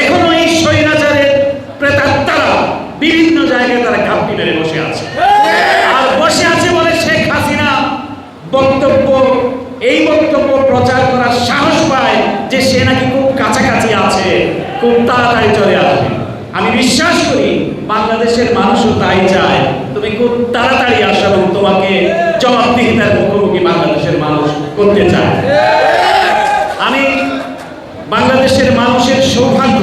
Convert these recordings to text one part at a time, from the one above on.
এখনও এই স্বৈরাচারের প্রেতাত্মারা বিভিন্ন জায়গায় তারা ঘাপটি মেরে বসে আছে। আর বসে আছে বলে শেখ হাসিনা বক্তব্য, এই বক্তব্য প্রচার করার সাহস পায় যে সে নাকি খুব কাছাকাছি আছে, খুব তাড়াতাড়ি চলে আসবে। আমি বিশ্বাস করি বাংলাদেশের মানুষও তাই চায়। তুমি খুব তাড়াতাড়ি আসো এবং তোমাকে জবাবদিহিতার মুখোমুখি বাংলাদেশের মানুষ করতে চায় আমি বাংলাদেশের মানুষের সৌভাগ্য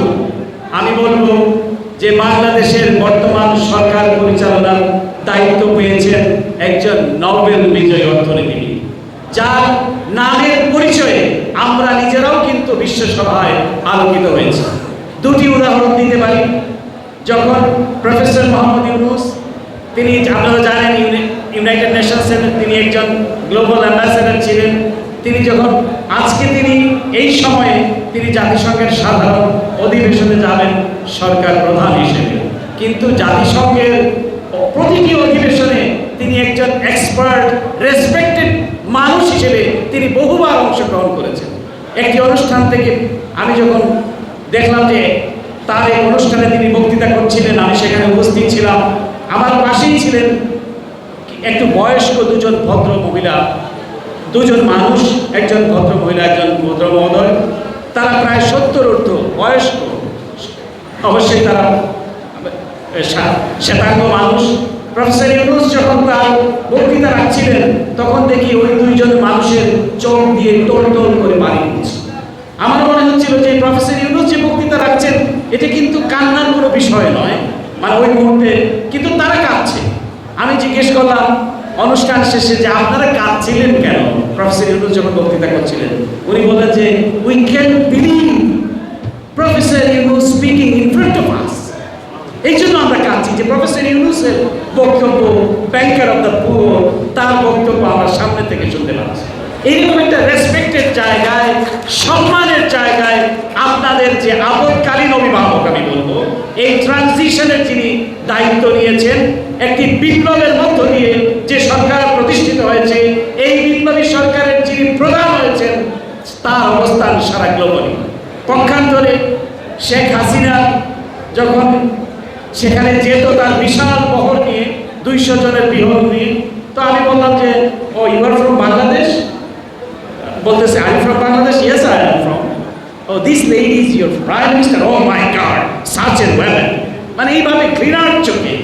আমি বলব যে বাংলাদেশের বর্তমান সরকার পরিচালনার দায়িত্ব পেয়েছেন একজন নোবেল বিজয়ী অর্থনীতিবিদ। যার নামের পরিচয়ে আমরা নিজেরাও কিন্তু বিশ্বসভায় আলোকিত হয়েছি। দুটি উদাহরণ দিতে পারি। যখন প্রফেসর মোহাম্মদ ইউনুস, তিনি আপনারা জানেন ইউনাইটেড নেশনসের তিনি একজন গ্লোবাল অ্যাম্বাসেডর ছিলেন। তিনি যখন আজকে তিনি এই সময়ে তিনি জাতিসংঘের সাধারণ অধিবেশনে যাবেন সরকার প্রধান হিসেবে। কিন্তু জাতিসংঘের প্রতিটি অধিবেশনে তিনি একজন এক্সপার্ট রেসপেক্টেড মানুষ হিসেবে তিনি বহুবার অংশগ্রহণ করেছেন। একটি অনুষ্ঠান থেকে আমি যখন দেখলাম যে তার এই অনুষ্ঠানে তিনি বক্তৃতা করছিলেন, আমি সেখানে উপস্থিত ছিলাম। আমার পাশেই ছিলেন একটু বয়স্ক দুজন ভদ্র মহিলা। দুজন মানুষ, একজন ভদ্র মহিলা, একজন ভদ্র মহোদয়। তারা প্রায় সত্তর অর্ধ বয়স্ক। অবশ্যই তারা শ্বেতাঙ্গ মানুষ। প্রফেসর ইউনুস যখন তার বক্তৃতা রাখছিলেন, তখন দেখি ওই দুইজন মানুষের চোখ দিয়ে টোল টোল করে পানি দিচ্ছে। আমার মনে হচ্ছিল যে প্রফেসর ইউনুস যে বক্তৃতা রাখছেন, এটা কিন্তু কান্নার কোনো বিষয় নয়। মানে ওই মুহূর্তে কিন্তু তারা কাঁদছে। আমি জিজ্ঞেস করলাম, অনুষ্ঠান শেষে যে আপনারা কাঁদছিলেন কেন? প্রফেসর ইউনুস যখন বক্তৃতা করছিলেন, উনি বলেন যে we can believe professor Yunus speaking in front of us এই জন্য আমরা কাঁদছি যে প্রফেসর ইউনুসের বক্তব্য ব্যাংকার অফ দ্য পুয়ার তার বক্তব্য আমরা সামনে থেকে শুনতে পাচ্ছি। এইরকম একটা রেসপেক্টেড জায়গায়, সম্মানের জায়গায় আপনাদের যে আপদকালীন অভিভাবক আমি বলব, এই ট্রানজিশনের যিনি দায়িত্ব নিয়েছেন, একটি বিপ্লবের মধ্য দিয়ে যে সরকার প্রতিষ্ঠিত হয়েছে, এই বিপ্লবী সরকারের যিনি প্রধান হয়েছেন, তার অবস্থান সারা গ্লোবালি পক্ষান্তরে শেখ হাসিনা যখন সেখানে যেত, তার বিশাল বহর দুইশো বিহর নিয়ে তো আমি বললাম যে oh you are from Bangladesh বলতেছে I from Bangladesh yes I am from oh this lady is your prime minister oh my god such a women মানে এইভাবে ঘৃণার চোখে,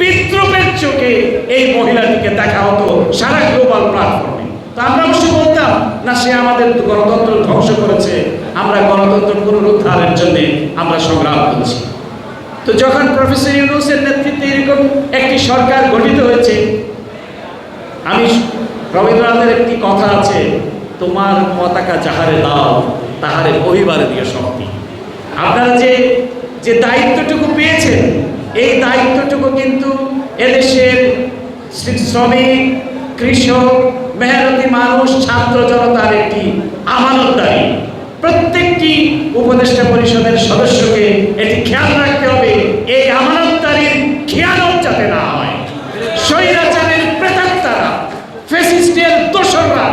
বিদ্রোহের চোখে এই মহিলাটিকে দেখা হতো সারা গ্লোবাল প্ল্যাটফর্মে তো আমরা অবশ্য বলতাম, না, সে আমাদের গণতন্ত্র ধ্বংস করেছে। আমরা গণতন্ত্র পুনরুদ্ধারের জন্য আমরা সংগ্রাম করছি। তো যখন প্রফেসর ইউনুসের নেতৃত্বে এরকম একটি সরকার গঠিত হয়েছে, আমি রবীন্দ্রনাথের একটি কথা আছে, তোমার পতাকা যাহারে দাও, তাহারে বহিবারে দিয়ে শক্তি। আপনারা যে যে দায়িত্বটুকু পেয়েছেন, এই দায়িত্বটুকু কিন্তু এদেশের শ্রী- শ্রমিক, কৃষক, মেহনতি মানুষ, ছাত্র জনতার একটি আমানতদারি। প্রত্যেকটি উপদেষ্টা পরিষদের সদস্যকে এটি খেয়াল রাখতে হবে, এই আমানতদারির খেয়ালত যাতে না হয়। স্বৈরাচারের প্রেতাত্মারা ফেসিস্টের দোসররা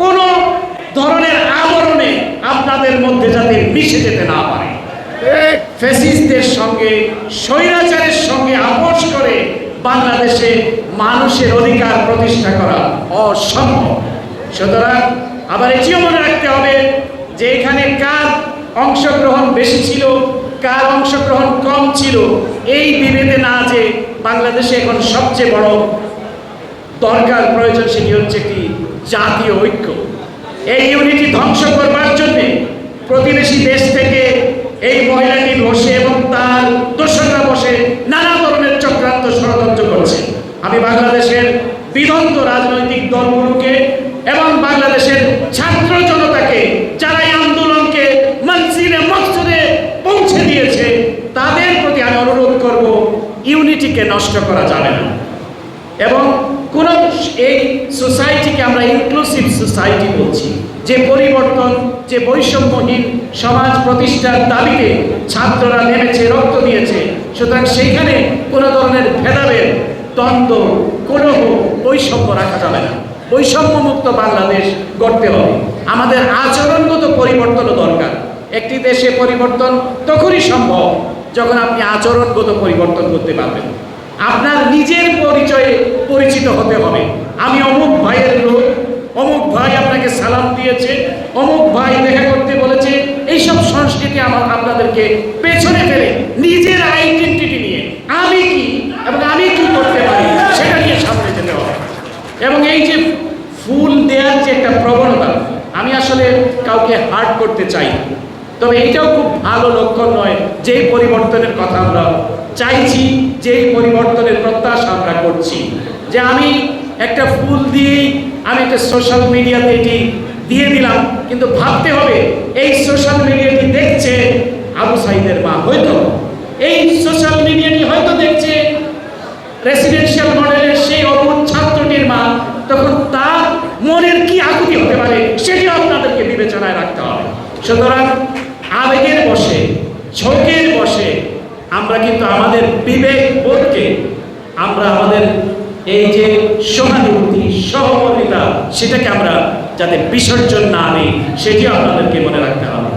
কোনো ধরনের আবরণে আপনাদের মধ্যে যাতে মিশে যেতে না পারে। ফেসিস্টদের সঙ্গে, স্বৈরাচারের সঙ্গে আপোষ করে বাংলাদেশে মানুষের অধিকার প্রতিষ্ঠা করা অসম্ভব। সুতরাং আবার এটিও মনে রাখতে হবে যে এখানে কার অংশগ্রহণ বেশি ছিল, কার অংশগ্রহণ কম ছিল, এই বিভেদে না যে বাংলাদেশে এখন সবচেয়ে বড় দরকার, প্রয়োজন সেটি হচ্ছে একটি জাতীয় ঐক্য। এই ইউনিটি ধ্বংস করবার জন্য প্রতিবেশী দেশ থেকে এই মহিলাটি বসে এবং তার দোসররা বসে নানা ধরনের চক্রান্ত ষড়যন্ত্র করছে। আমি বাংলাদেশের বিদন্ত রাজনৈতিক দলগুলোকে এবং বাংলাদেশের ছাত্র জনতাকে যারা এই আন্দোলনকে মনসিরে মকসুদে পৌঁছে দিয়েছে তাদের প্রতি আমি অনুরোধ করব ইউনিটিকে নষ্ট করা যাবে না। এবং কোন এই সোসাইটিকে আমরা ইনক্লুসিভ সোসাইটি বলছি, যে পরিবর্তন, যে বৈষম্যহীন সমাজ প্রতিষ্ঠার দাবিতে ছাত্ররা নেমেছে, রক্ত দিয়েছে, সুতরাং সেইখানে কোনো ধরনের ভেদাভেদ, দ্বন্দ্ব কলহ বৈষম্য রাখা যাবে না। বৈষম্যমুক্ত বাংলাদেশ গড়তে হবে। আমাদের আচরণগত পরিবর্তনও দরকার। একটি দেশে পরিবর্তন তখনই সম্ভব যখন আপনি আচরণগত পরিবর্তন করতে পারবেন, আপনার নিজের পরিচয়ে পরিচিত হতে হবে আমি অমুক ভাইয়ের লোক, অমুক ভাই আপনাকে সালাম দিয়েছে, অমুক ভাই দেখা করতে বলেছে, এইসব সংস্কৃতি আমার, আপনাদেরকে পেছনে ফেলে নিজের আইডেন্টিটি নিয়ে আমি কি এবং আমি কি করতে পারি সেটা নিয়ে সামনে যেতে হবে এবং এই যে ফুল দেওয়ার যে একটা প্রবণতা, আমি আসলে কাউকে হার্ট করতে চাই। তবে এইটাও খুব ভালো লক্ষণ নয়, যেই পরিবর্তনের কথা আমরা চাইছি, যেই পরিবর্তনের প্রত্যাশা আমরা করছি। যে আমি একটা ফুল দিয়েই আমি একটা সোশ্যাল মিডিয়াতে এটি দিয়ে দিলাম, কিন্তু ভাবতে হবে, এই সোশ্যাল মিডিয়াটি দেখছে আবু সাইদের মা হয়তো। এই সোশ্যাল মিডিয়াটি হয়তো দেখছে রেসিডেন্সিয়াল মডেলের সেই অবুধ ছাত্রটির মা, তখন তার মনের কি আকুতি হতে পারে, সেটিও আপনাদেরকে বিবেচনায় রাখতে হবে। সুতরাং আবেগের বসে ঝোঁকের বসে আমরা কিন্তু আমাদের বিবেক বোধকে আমরা আমাদের এই যে সহানুভূতি সহমর্মিতা সেটাকে আমরা যাতে বিসর্জন না আনি সেটিও আপনাদেরকে মনে রাখতে হবে।